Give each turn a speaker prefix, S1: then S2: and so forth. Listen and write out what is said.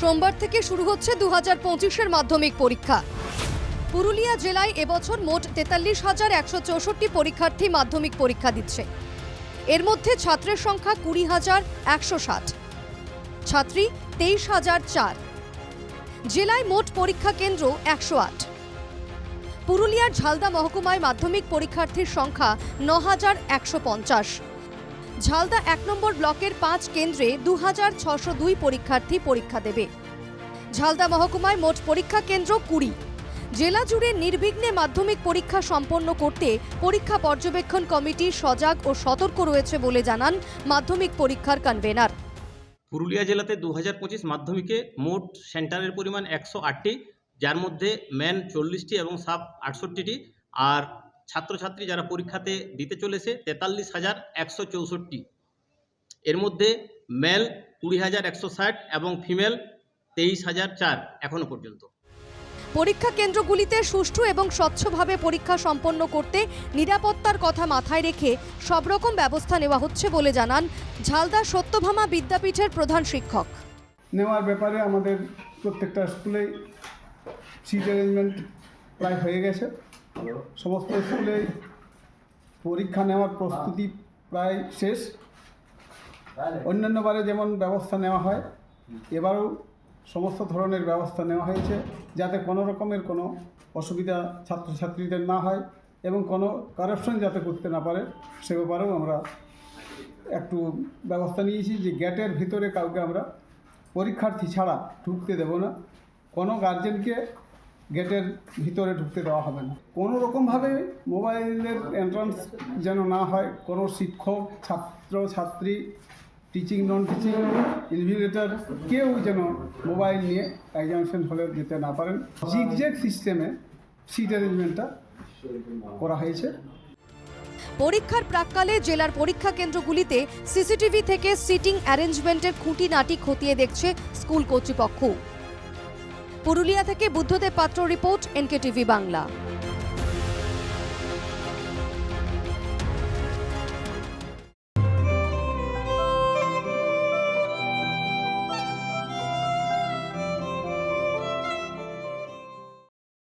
S1: সোমবার থেকে শুরু হচ্ছে দু হাজার পঁচিশের মাধ্যমিক পরীক্ষা। পুরুলিয়া জেলায় এবছর মোট তেতাল্লিশ হাজার একশো চৌষট্টি পরীক্ষার্থী মাধ্যমিক পরীক্ষা দিচ্ছে। এর মধ্যে ছাত্রের সংখ্যা কুড়ি হাজার একশো ষাট। ছাত্রী তেইশ হাজার চার। জেলায় মোট পরীক্ষা কেন্দ্র একশো আট। পুরুলিয়ার ঝালদা মহকুমায় মাধ্যমিক পরীক্ষার্থীর সংখ্যা ন হাজার একশো পঞ্চাশ। ঝালদা এক নম্বর ব্লকের পাঁচ কেন্দ্রে দু হাজার ছশো দুই পরীক্ষার্থী পরীক্ষা দেবে। ঝালদা মহকুমায় মোট পরীক্ষা কেন্দ্র কুড়ি। জেলা জুড়ে নির্বিঘ্নে মাধ্যমিক পরীক্ষা সম্পন্ন করতে পরীক্ষা পর্যবেক্ষণ কমিটি সজাগ ও সতর্ক রয়েছে বলে জানান মাধ্যমিক পরীক্ষার কনভেনার
S2: পুরুলিয়া জেলাতে দু পঁচিশ মাধ্যমিকে মোট সেন্টারের পরিমাণ একশো আটটি, যার মধ্যে ম্যান চল্লিশটি এবং সাব আটষট্টিটি, আর ছাত্রছাত্রী যারা পরীক্ষাতে দিতে চলেছে তেতাল্লিশ হাজার একশো চৌষট্টি। এর মধ্যে মেল কুড়ি হাজার একশো ষাট এবং ফিমেল তেইশ হাজার চার এখনও পর্যন্ত।
S1: পরীক্ষা কেন্দ্রগুলিতে সুষ্ঠু এবং স্বচ্ছভাবে পরীক্ষা সম্পন্ন করতে নিরাপত্তার কথা মাথায় রেখে সব রকম ব্যবস্থা নেওয়া হচ্ছে বলে জানান ঝালদা সত্যভামা বিদ্যাপীঠের প্রধান শিক্ষক।
S3: নেওয়ার ব্যাপারে আমাদের প্রত্যেকটা স্কুলে সিট অ্যারেঞ্জমেন্ট প্রায় হয়ে গেছে। সমস্ত স্কুলে পরীক্ষা নেওয়ার প্রস্তুতি প্রায় শেষ। অন্যান্যবারে যেমন ব্যবস্থা নেওয়া হয় এবারও সমস্ত ধরনের ব্যবস্থা নেওয়া হয়েছে যাতে কোনো রকমের কোনো অসুবিধা ছাত্রছাত্রীদের না হয় এবং কোনো কারাপশন যাতে করতে না পারে সে ব্যাপারেও আমরা একটু ব্যবস্থা নিয়েছি যে গেটের ভিতরে কাউকে আমরা পরীক্ষার্থী ছাড়া ঢুকতে দেব না। কোনো গার্জেনকে গেটের ভিতরে ঢুকতে দেওয়া হবে না। কোনো রকমভাবে মোবাইলের এন্ট্রান্স যেন না হয়, কোনো শিক্ষক, ছাত্র, ছাত্রী টিচিং নন টিচিং ইনভিলেটার কেউ যেন মোবাইল নিয়ে এক্সামিনেশন হলে যেতে না পারেন। জিগজ্যাগ সিস্টেমে সিট অ্যারেঞ্জমেন্টটা করা হয়েছে।
S1: পরীক্ষার প্রাককালে জেলার পরীক্ষা কেন্দ্রগুলিতে সিসিটিভি থেকে সিটিং অ্যারেঞ্জমেন্টের খুঁটিনাটি খতিয়ে দেখছে স্কুল কর্তৃপক্ষ। পুরুলিয়া থেকে বুদ্ধদেব পাত্র রিপোর্ট এনকে টিভি বাংলা।